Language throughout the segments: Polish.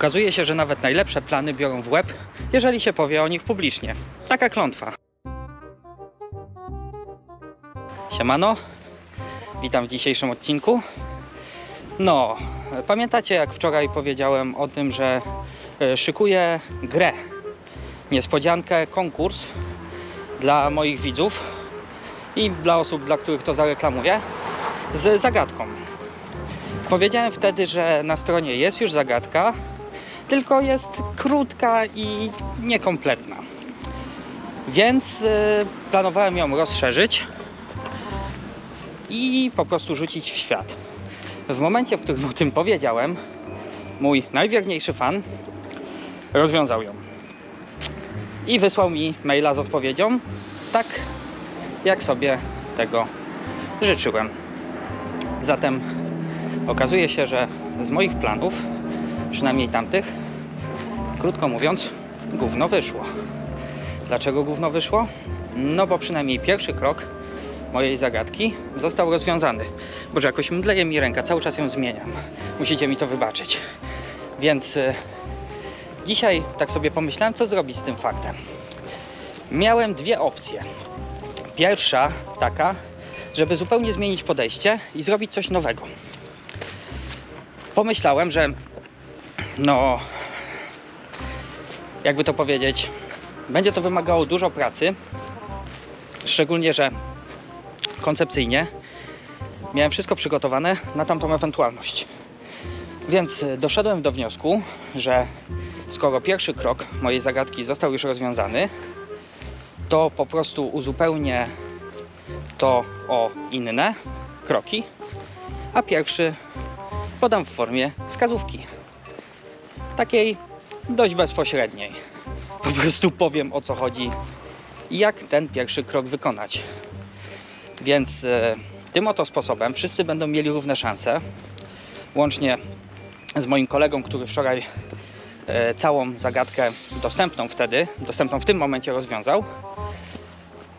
Okazuje się, że nawet najlepsze plany biorą w łeb, jeżeli się powie o nich publicznie. Taka klątwa. Siemano, witam w dzisiejszym odcinku. No, pamiętacie jak wczoraj powiedziałem o tym, że e, szykuję grę, niespodziankę, konkurs dla moich widzów i dla osób, dla których to zareklamuję, z zagadką. Powiedziałem wtedy, że na stronie jest już zagadka, tylko jest krótka i niekompletna. Więc y, planowałem ją rozszerzyć i po prostu rzucić w świat. W momencie, w którym o tym powiedziałem, mój najwierniejszy fan rozwiązał ją. I wysłał mi maila z odpowiedzią, tak jak sobie tego życzyłem. Zatem okazuje się, że z moich planów, przynajmniej tamtych, krótko mówiąc, gówno wyszło. Dlaczego gówno wyszło? No bo przynajmniej pierwszy krok mojej zagadki został rozwiązany. Boże, jakoś mdleje mi ręka, cały czas ją zmieniam. Musicie mi to wybaczyć. Więc y, dzisiaj tak sobie pomyślałem, co zrobić z tym faktem. Miałem dwie opcje. Pierwsza taka, żeby zupełnie zmienić podejście i zrobić coś nowego. Pomyślałem, że no, jakby to powiedzieć, będzie to wymagało dużo pracy, szczególnie, że koncepcyjnie miałem wszystko przygotowane na tamtą ewentualność. Więc y, doszedłem do wniosku, że skoro pierwszy krok mojej zagadki został już rozwiązany, to po prostu uzupełnię to o inne kroki, a pierwszy podam w formie wskazówki. Takiej dość bezpośredniej. Po prostu powiem o co chodzi i jak ten pierwszy krok wykonać. Więc e, tym oto sposobem wszyscy będą mieli równe szanse. Łącznie z moim kolegą, który wczoraj e, całą zagadkę dostępną wtedy, dostępną w tym momencie rozwiązał.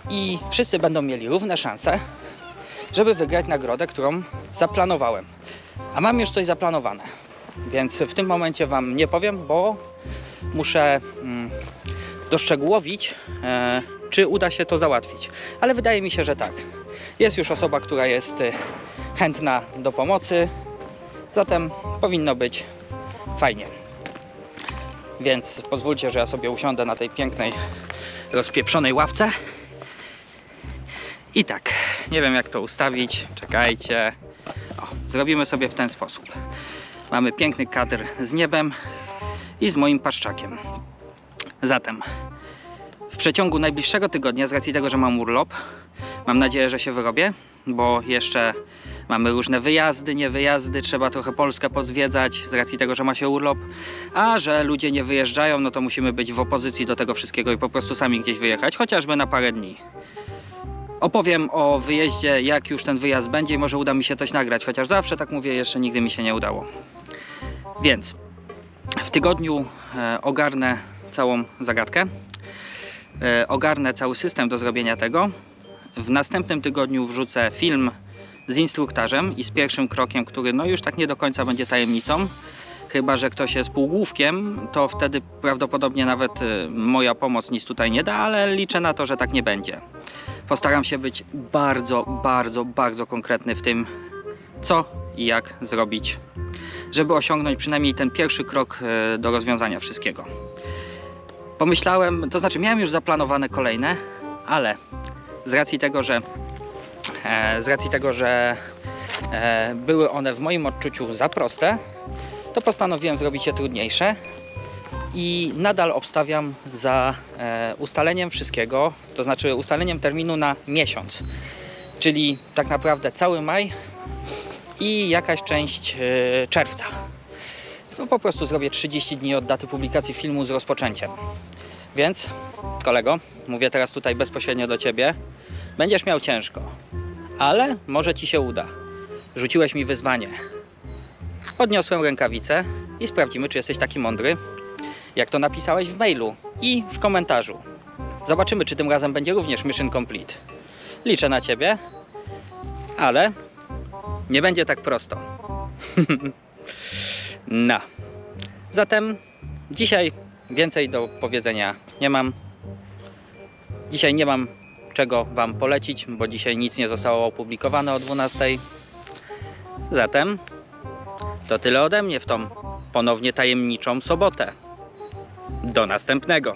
I wszyscy będą mieli równe szanse, żeby wygrać nagrodę, którą zaplanowałem. A mam już coś zaplanowane. Więc w tym momencie Wam nie powiem, bo muszę mm, doszczegółowić, e, czy uda się to załatwić. Ale wydaje mi się, że tak. Jest już osoba, która jest e, chętna do pomocy, zatem powinno być fajnie. Więc pozwólcie, że ja sobie usiądę na tej pięknej, rozpieprzonej ławce. I tak, nie wiem jak to ustawić. Czekajcie. O, zrobimy sobie w ten sposób. Mamy piękny kadr z niebem i z moim paszczakiem. Zatem w przeciągu najbliższego tygodnia, z racji tego, że mam urlop, mam nadzieję, że się wyrobię, bo jeszcze mamy różne wyjazdy, nie wyjazdy, trzeba trochę Polskę pozwiedzać z racji tego, że ma się urlop, a że ludzie nie wyjeżdżają, no to musimy być w opozycji do tego wszystkiego i po prostu sami gdzieś wyjechać, chociażby na parę dni. Opowiem o wyjeździe, jak już ten wyjazd będzie i może uda mi się coś nagrać, chociaż zawsze tak mówię, jeszcze nigdy mi się nie udało. Więc w tygodniu e, ogarnę całą zagadkę, e, ogarnę cały system do zrobienia tego. W następnym tygodniu wrzucę film z instruktarzem i z pierwszym krokiem, który no już tak nie do końca będzie tajemnicą. Chyba, że ktoś jest półgłówkiem, to wtedy prawdopodobnie nawet e, moja pomoc nic tutaj nie da, ale liczę na to, że tak nie będzie. Postaram się być bardzo, bardzo, bardzo konkretny w tym, co i jak zrobić, żeby osiągnąć przynajmniej ten pierwszy krok e, do rozwiązania wszystkiego. Pomyślałem, to znaczy miałem już zaplanowane kolejne, ale z racji tego, że e, z racji tego, że e, były one w moim odczuciu za proste, to postanowiłem zrobić je trudniejsze i nadal obstawiam za ustaleniem wszystkiego, to znaczy ustaleniem terminu na miesiąc, czyli tak naprawdę cały maj i jakaś część e, czerwca. No, po prostu zrobię 30 dni od daty publikacji filmu z rozpoczęciem. Więc, kolego, mówię teraz tutaj bezpośrednio do ciebie, będziesz miał ciężko, ale może ci się uda. Rzuciłeś mi wyzwanie. Podniosłem rękawicę i sprawdzimy, czy jesteś taki mądry, jak to napisałeś w mailu i w komentarzu. Zobaczymy, czy tym razem będzie również mission complete. Liczę na ciebie, ale nie będzie tak prosto. no. Zatem dzisiaj więcej do powiedzenia nie mam. Dzisiaj nie mam czego Wam polecić, bo dzisiaj nic nie zostało opublikowane o 12. Zatem to tyle ode mnie w tą ponownie tajemniczą sobotę. Do następnego.